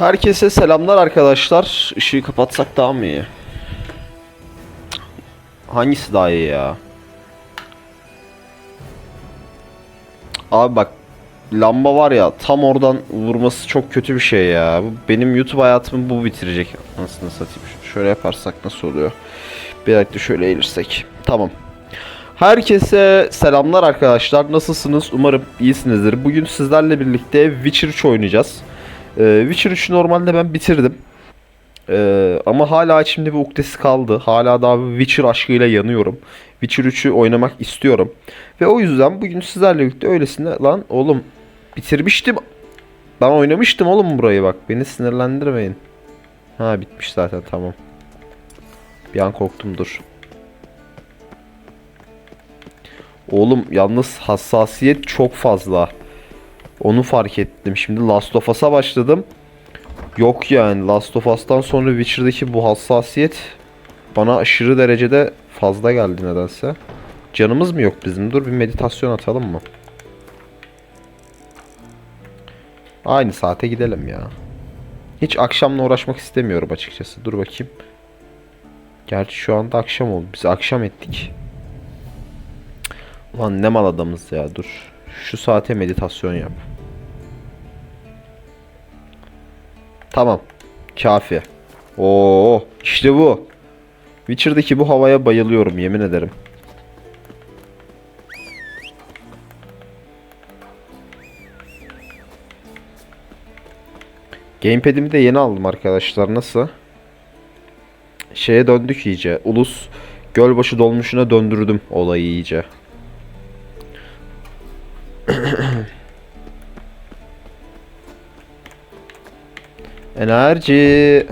Herkese selamlar arkadaşlar. Işığı kapatsak daha mı iyi? Hangisi daha iyi ya? Abi bak lamba var ya tam oradan vurması çok kötü bir şey ya. Benim YouTube hayatımı bu bitirecek. Nasıl satayım? Şöyle yaparsak nasıl oluyor? Bir dakika şöyle eğilirsek. Tamam. Herkese selamlar arkadaşlar. Nasılsınız? Umarım iyisinizdir. Bugün sizlerle birlikte Witcher 3 oynayacağız. Ee, Witcher 3'ü normalde ben bitirdim. Ee, ama hala içimde bir ukdesi kaldı. Hala daha bir Witcher aşkıyla yanıyorum. Witcher 3'ü oynamak istiyorum. Ve o yüzden bugün sizlerle birlikte öylesine lan oğlum bitirmiştim. Ben oynamıştım oğlum burayı bak. Beni sinirlendirmeyin. Ha bitmiş zaten tamam. Bir an korktum dur. Oğlum yalnız hassasiyet çok fazla. Onu fark ettim. Şimdi Last of Us'a başladım. Yok yani Last of Us'tan sonra Witcher'daki bu hassasiyet bana aşırı derecede fazla geldi nedense. Canımız mı yok bizim? Dur bir meditasyon atalım mı? Aynı saate gidelim ya. Hiç akşamla uğraşmak istemiyorum açıkçası. Dur bakayım. Gerçi şu anda akşam oldu. Biz akşam ettik. Ulan ne mal adamız ya dur. Şu saate meditasyon yap. Tamam. Kafi. Oo, işte bu. Witcher'daki bu havaya bayılıyorum yemin ederim. Gamepad'imi de yeni aldım arkadaşlar. Nasıl? Şeye döndük iyice. Ulus Gölbaşı dolmuşuna döndürdüm olayı iyice. Enerji.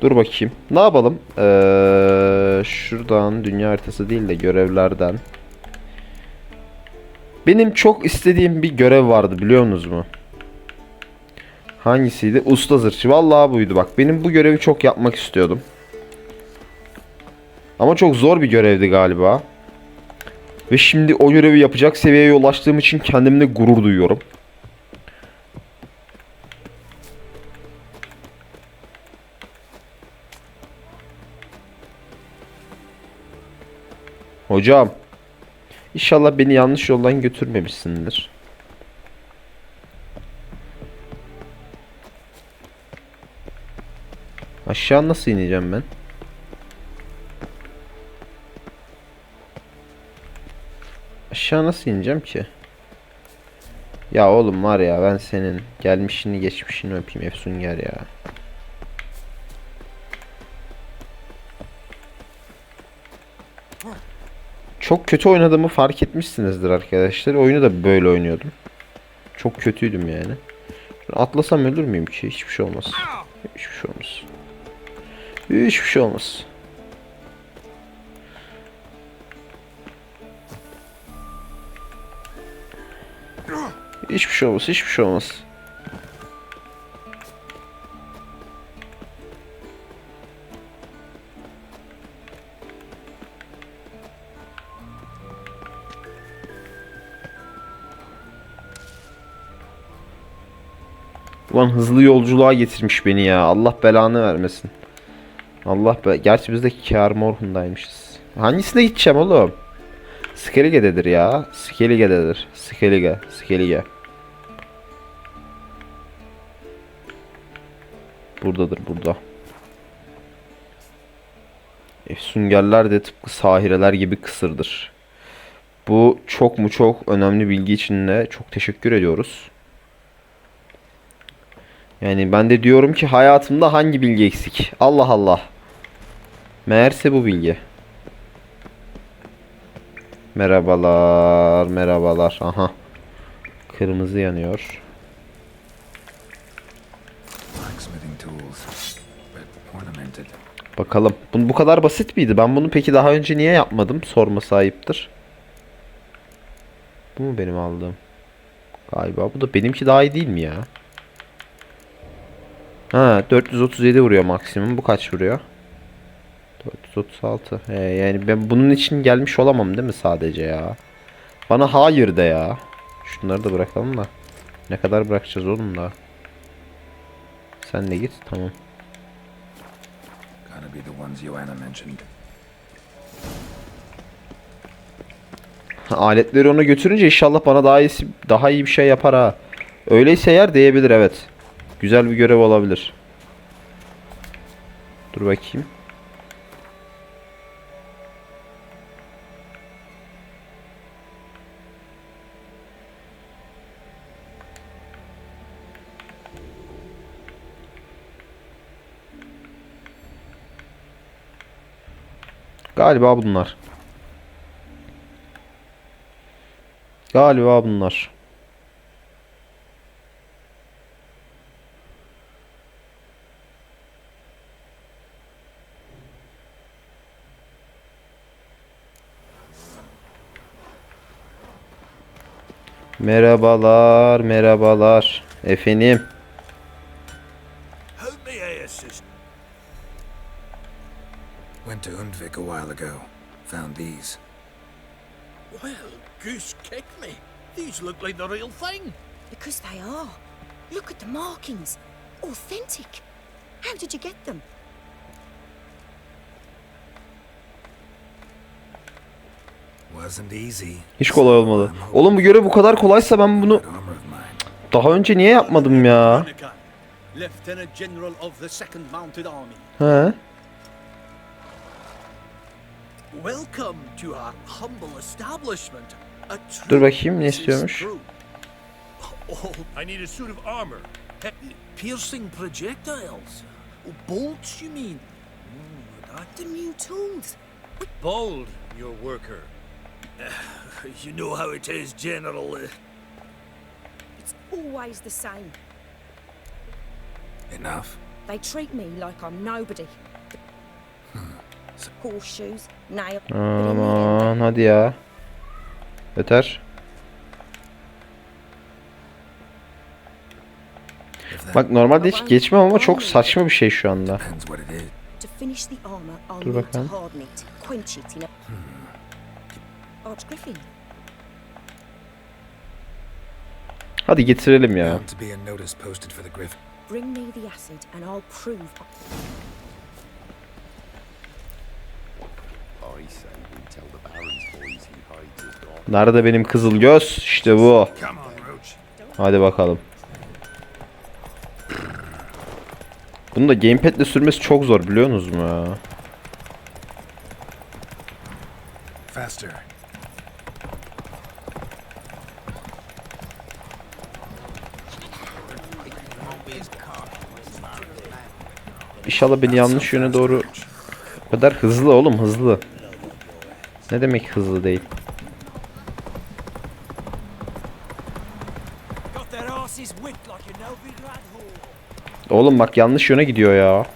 Dur bakayım. Ne yapalım? Ee, şuradan dünya haritası değil de görevlerden. Benim çok istediğim bir görev vardı biliyor musunuz mu? Hangisiydi? Usta zırhçı. Vallahi buydu bak. Benim bu görevi çok yapmak istiyordum. Ama çok zor bir görevdi galiba. Ve şimdi o görevi yapacak seviyeye ulaştığım için kendimle gurur duyuyorum. Hocam. İnşallah beni yanlış yoldan götürmemişsindir. Aşağı nasıl ineceğim ben? Aşağı nasıl ineceğim ki? Ya oğlum var ya ben senin gelmişini geçmişini öpeyim Efsun gel ya. Çok kötü oynadığımı fark etmişsinizdir arkadaşlar. Oyunu da böyle oynuyordum. Çok kötüydüm yani. Atlasam ölür müyüm ki? Hiçbir şey olmaz. Hiçbir şey olmaz. Hiçbir şey olmaz. Hiçbir şey olmaz. Hiçbir şey olmaz. Ulan hızlı yolculuğa getirmiş beni ya. Allah belanı vermesin. Allah be. Gerçi biz de Kar Morhun'daymışız. Hangisine gideceğim oğlum? Skellige'dedir ya. Skellige'dedir. Skellige. Skellige. Buradadır burada. Efsungerler de tıpkı sahireler gibi kısırdır. Bu çok mu çok önemli bilgi için de çok teşekkür ediyoruz. Yani ben de diyorum ki hayatımda hangi bilgi eksik? Allah Allah. Meğerse bu bilgi. Merhabalar, merhabalar. Aha. Kırmızı yanıyor. Bakalım. Bu, bu kadar basit miydi? Ben bunu peki daha önce niye yapmadım? Sorma sahiptir. Bu mu benim aldığım? Galiba bu da benimki daha iyi değil mi ya? Ha 437 vuruyor maksimum. Bu kaç vuruyor? 436. He, yani ben bunun için gelmiş olamam değil mi sadece ya? Bana hayır de ya. Şunları da bırakalım da. Ne kadar bırakacağız oğlum daha? Sen de git tamam. Aletleri ona götürünce inşallah bana daha iyisi daha iyi bir şey yapar ha. Öyleyse eğer diyebilir evet. Güzel bir görev olabilir. Dur bakayım. Galiba bunlar. Galiba bunlar. Merhabalar, merhabalar. Efendim. How may I assist? Went to Undvik a while ago. Found these. Well, goose kick me. These look like the real thing. Because they are. Look at the markings. Authentic. How did you get them? Hiç kolay olmadı. Oğlum bu görev bu kadar kolaysa ben bunu daha önce niye yapmadım ya? Monica, Lieutenant General of the 2nd Mounted Army. He? Welcome to our humble establishment. A Dur bakayım ne istiyormuş. True. Oh, I need a suit of armor. piercing projectiles. Oh, bolts, you mean? Ooh, that The new tools. Bold, your worker. You know how it is, General. It's always the same. Enough. They treat me like I'm nobody. Horseshoes, nail. Aman hadi ya. Yeter. Bak normalde hiç geçmem ama çok saçma bir şey şu anda. Dur bakalım. Harden it, quench it in a. Archgriffin. Hadi getirelim ya. Bound to be a notice posted for the Griffin. Bring me the acid, and I'll prove. I say we tell the Baron's boys he hides his daughter. Nerede benim kızıl göz? İşte bu. Come on, Roach. Hadi bakalım. Bunu da gamepad'le sürmesi çok zor biliyorsunuz mu ya? Faster. İnşallah beni yanlış yöne doğru... O kadar hızlı oğlum hızlı. Ne demek hızlı değil? Oğlum bak yanlış yöne gidiyor ya.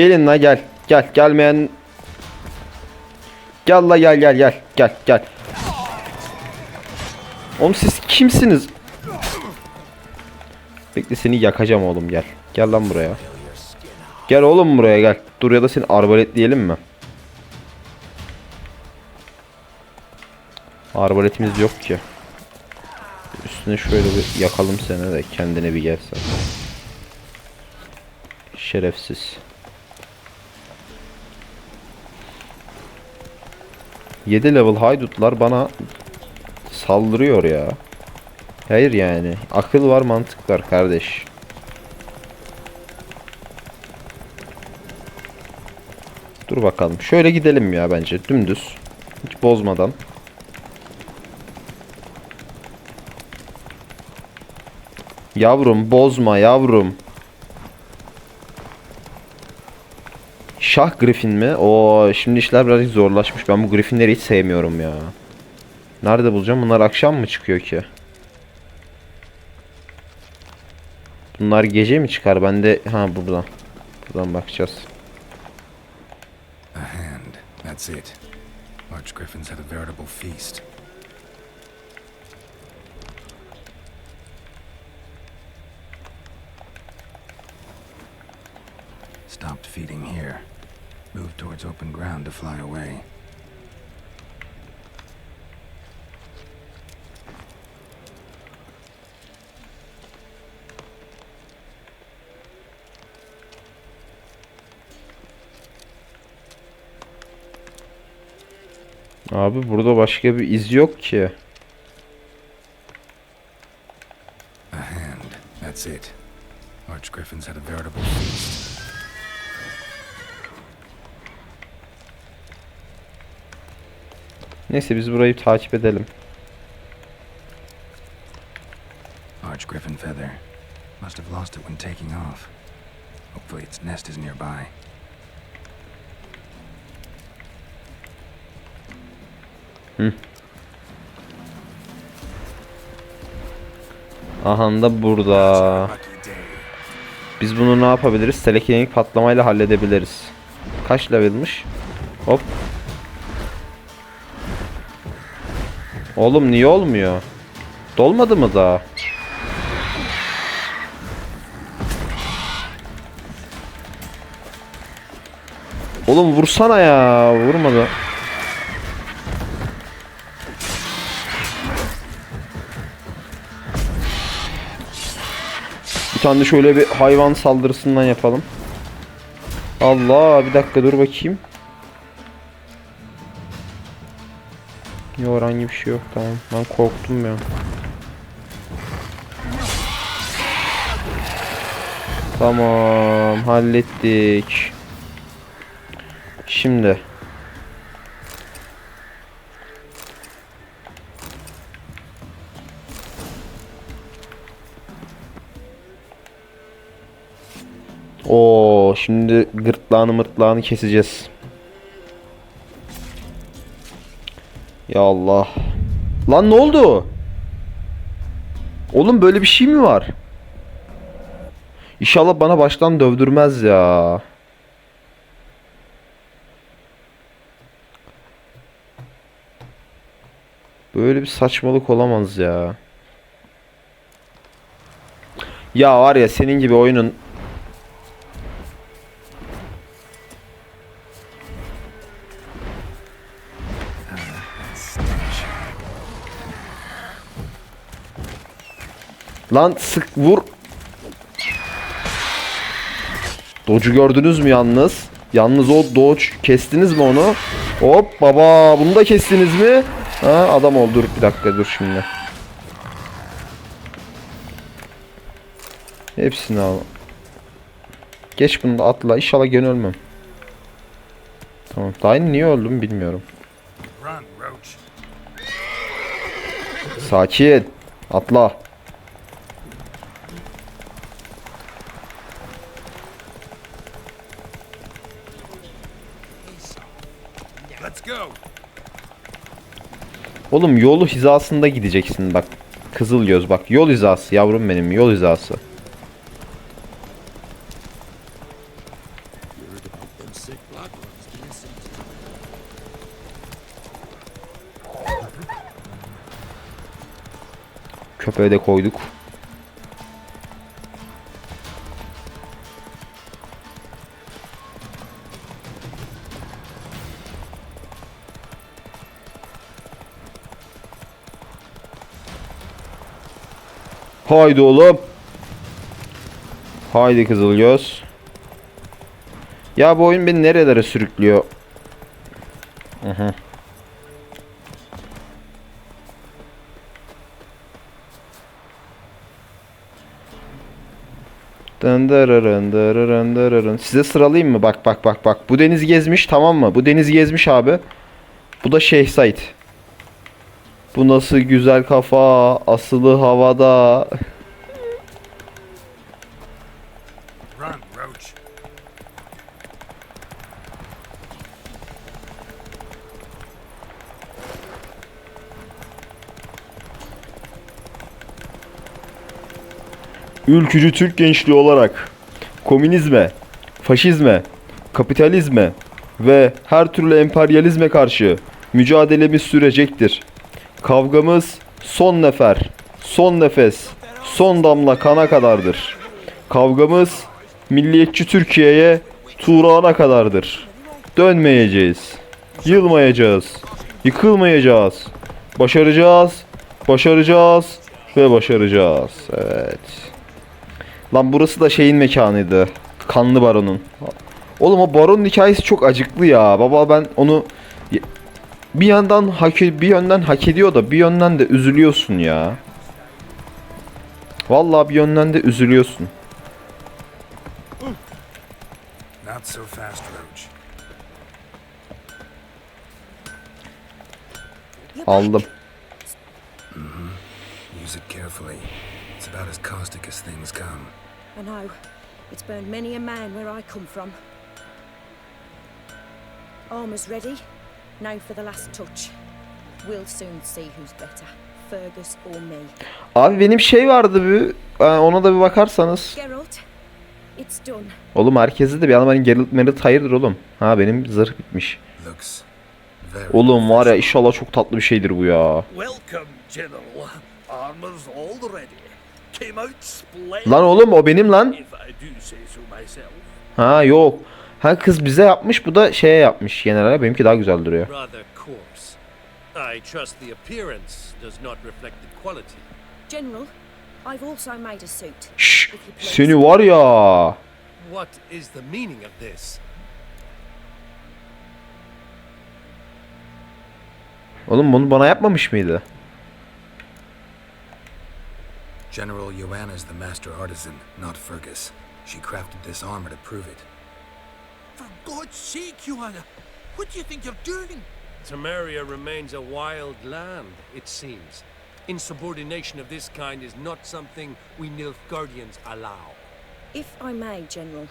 Gelin la gel. Gel gelmeyen... Gel la gel gel gel. Gel gel. Oğlum siz kimsiniz? Bekle seni yakacağım oğlum gel. Gel lan buraya. Gel oğlum buraya gel. Dur ya da seni arbaletleyelim mi? Arbaletimiz yok ki. Üstüne şöyle bir yakalım seni de kendine bir gelsen. Şerefsiz. 7 level haydutlar bana saldırıyor ya. Hayır yani. Akıl var mantık var kardeş. Dur bakalım. Şöyle gidelim ya bence dümdüz. Hiç bozmadan. Yavrum bozma yavrum. Şah Griffin mi? Oo şimdi işler birazcık zorlaşmış. Ben bu Griffinleri hiç sevmiyorum ya. Nerede bulacağım? Bunlar akşam mı çıkıyor ki? Bunlar gece mi çıkar? Ben de ha buradan. Buradan bakacağız. A hand. That's it. Arch Griffins had a veritable feast. Moved towards open ground to fly away. Abi burada başka bir iz yok ki. A hand. That's it. Arch Griffins had a veritable feast. Neyse biz burayı takip edelim. Arch Griffin feather. Must have lost it when taking off. Hopefully its nest is nearby. Aha da burada. Biz bunu ne yapabiliriz? Telekinetik patlamayla halledebiliriz. Kaç levelmiş? Hop. Oğlum niye olmuyor? Dolmadı mı daha? Oğlum vursana ya. Vurmadı. Bir tane de şöyle bir hayvan saldırısından yapalım. Allah bir dakika dur bakayım. Yok herhangi bir şey yok tamam. Ben korktum ya. Tamam hallettik. Şimdi. Oo, şimdi gırtlağını mırtlağını keseceğiz. Ya Allah. Lan ne oldu? Oğlum böyle bir şey mi var? İnşallah bana baştan dövdürmez ya. Böyle bir saçmalık olamaz ya. Ya var ya senin gibi oyunun Lan sık vur. Doge'u gördünüz mü yalnız? Yalnız o Doge kestiniz mi onu? Hop baba bunu da kestiniz mi? Ha adam ol dur bir dakika dur şimdi. Hepsini al. Geç bunu da atla. İnşallah gene ölmem. Tamam. Daha niye öldüm bilmiyorum. Sakin. Atla. Oğlum yolu hizasında gideceksin bak. Kızıl göz bak. Yol hizası yavrum benim yol hizası. Köpeğe de koyduk. Haydi oğlum. Haydi kızıl göz. Ya bu oyun beni nerelere sürüklüyor? Hı hı. Dın dırırın dırırın dırırın. Size sıralayayım mı? Bak bak bak bak. Bu deniz gezmiş tamam mı? Bu deniz gezmiş abi. Bu da Şeyh Said. Bu nasıl güzel kafa. Asılı havada. Run, Roach. Ülkücü Türk gençliği olarak komünizme, faşizme, kapitalizme, ve her türlü emperyalizme karşı mücadelemiz sürecektir. Kavgamız son nefer, son nefes, son damla kana kadardır. Kavgamız milliyetçi Türkiye'ye Tuğra'na kadardır. Dönmeyeceğiz. Yılmayacağız. Yıkılmayacağız. Başaracağız. Başaracağız. Ve başaracağız. Evet. Lan burası da şeyin mekanıydı. Kanlı Baron'un. Oğlum o Baron'un hikayesi çok acıklı ya. Baba ben onu bir yandan hak bir yönden hak ediyor da bir yönden de üzülüyorsun ya. Vallahi bir yönden de üzülüyorsun. Not so fast, Roach. Aldım. back. Use it carefully. It's about as caustic as things come. I know. It's burned many a man where I come from. Armour's ready. Now for the last touch. We'll soon see who's better, Fergus or me. Abi benim şey vardı bir ha, ona da bir bakarsanız. Geralt, it's done. Oğlum herkesi de bir yandan Geralt Merit hayırdır oğlum. Ha benim zırh bitmiş. Looks very. Oğlum var ya inşallah çok tatlı bir şeydir bu ya. Welcome, General. Armor's all ready. Came out splendid. Lan oğlum o benim lan. Ha yok. Ha kız bize yapmış bu da şeye yapmış generale benimki daha güzel duruyor. I trust the appearance does not reflect the quality. General, I've also made a suit. Şşş seni var ya. What is the meaning of this? Oğlum bunu bana yapmamış mıydı? General Joanna's the master artisan, not Fergus. She crafted this armor to prove it. For God's sake, Joanna, what do you think you're doing? Temeria remains a wild land, it seems. Insubordination of this kind is not something we Nilfgaardians allow. If I may, General,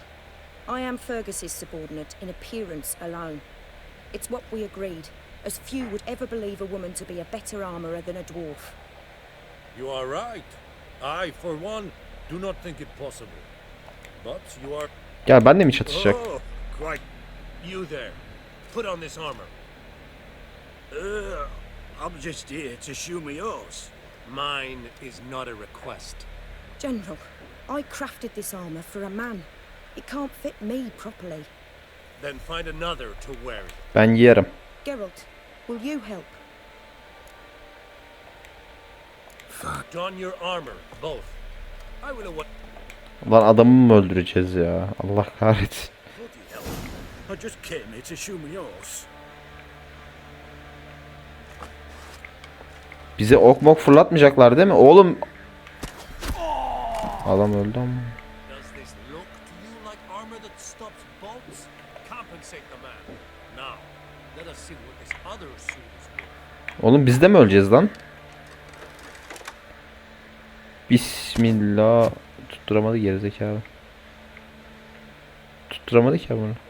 I am Fergus's subordinate in appearance alone. It's what we agreed, as few would ever believe a woman to be a better armourer than a dwarf. You are right. I, for one, do not think it possible. But you are. Gel ben de mi çatışacak? Oh, quite. You there. Put on this armor. Uh, I'm just here to show me yours. Mine is not a request. General, I crafted this armour for a man. It can't fit me properly. Then find another to wear it. Ben giyerim. Geralt, will you help? Fuck. Don your armor, both. I will await. Lan adamı mı öldüreceğiz ya? Allah kahretsin. I just came here to show me yours. Bize ok mok fırlatmayacaklar değil mi? Oğlum. Adam öldü ama. Oğlum biz de mi öleceğiz lan? Bismillah. Tutturamadı gerizekalı. Tutturamadı ki bunu.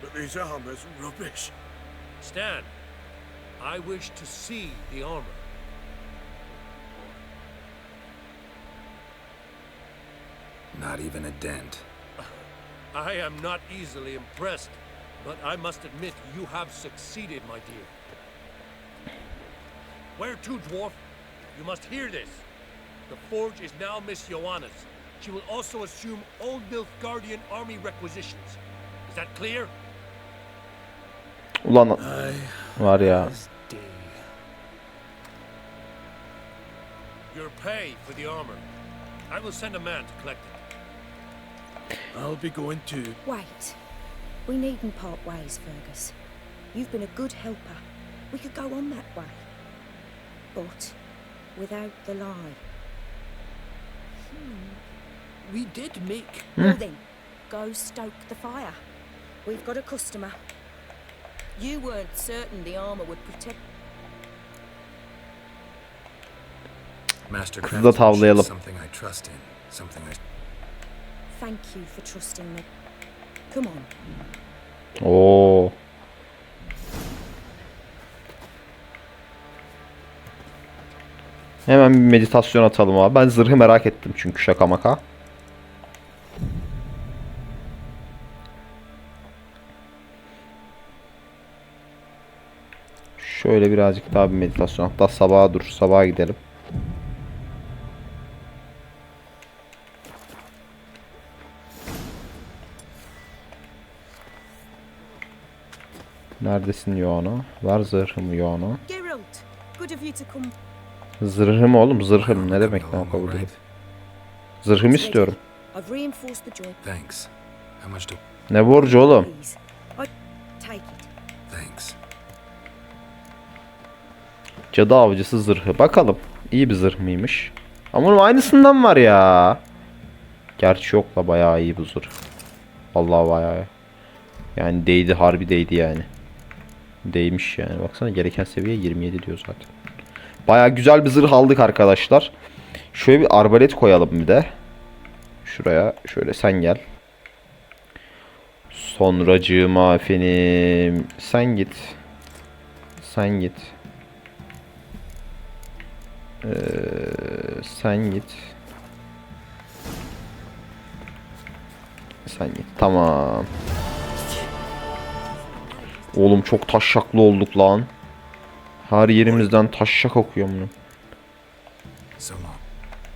But these armor's rubbish. Stand. I wish to see the armor. Not even a dent. I am not easily impressed, but I must admit you have succeeded, my dear. Where to, dwarf? You must hear this. The forge is now Miss Joanna's. She will also assume all Nilfgaardian army requisitions. Is that clear? Ulan Aye, var ya. Your pay for the armor. I will send a man to collect it. I'll be going too. Wait. We needn't part ways, Fergus. You've been a good helper. We could go on that way. But without the lie. Hmm. We did make. Well hmm? then, go stoke the fire. We've got a customer. You weren't certain the armour would protect. Master tavlayalım. is something I trust in. Something I Thank you for trusting me. Come on. Oo. Hemen bir meditasyon atalım abi. Ben zırhı merak ettim çünkü şaka maka. Birazcık daha bir meditasyon. Hatta sabaha dur. Sabaha gidelim. Neredesin Yoano? Ver zırhımı Yoano. Zırhım oğlum zırhım ne demek all yapabilirim? right. Zırhımı istiyorum. Ne borcu oğlum? Thanks. Cadı avcısı zırhı. Bakalım. İyi bir zırh mıymış? Ama onun aynısından var ya. Gerçi yok la bayağı iyi bu zırh. Allah bayağı. Yani değdi harbi değdi yani. Değmiş yani. Baksana gereken seviye 27 diyor zaten. Bayağı güzel bir zırh aldık arkadaşlar. Şöyle bir arbalet koyalım bir de. Şuraya şöyle sen gel. Sonracığıma efendim. Sen git. Sen git. Ee, sen git. Sen git. Tamam. Oğlum çok taşşaklı olduk lan. Her yerimizden taşşak kokuyor bunu.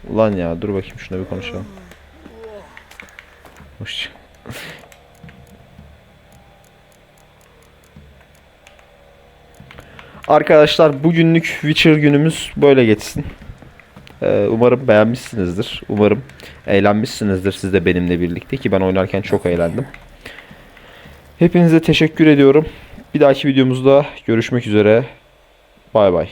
Ulan ya dur bakayım şuna bir konuşalım. Hoş. Arkadaşlar bugünlük Witcher günümüz böyle geçsin. Ee, umarım beğenmişsinizdir. Umarım eğlenmişsinizdir siz de benimle birlikte ki ben oynarken çok eğlendim. Hepinize teşekkür ediyorum. Bir dahaki videomuzda görüşmek üzere. Bay bay.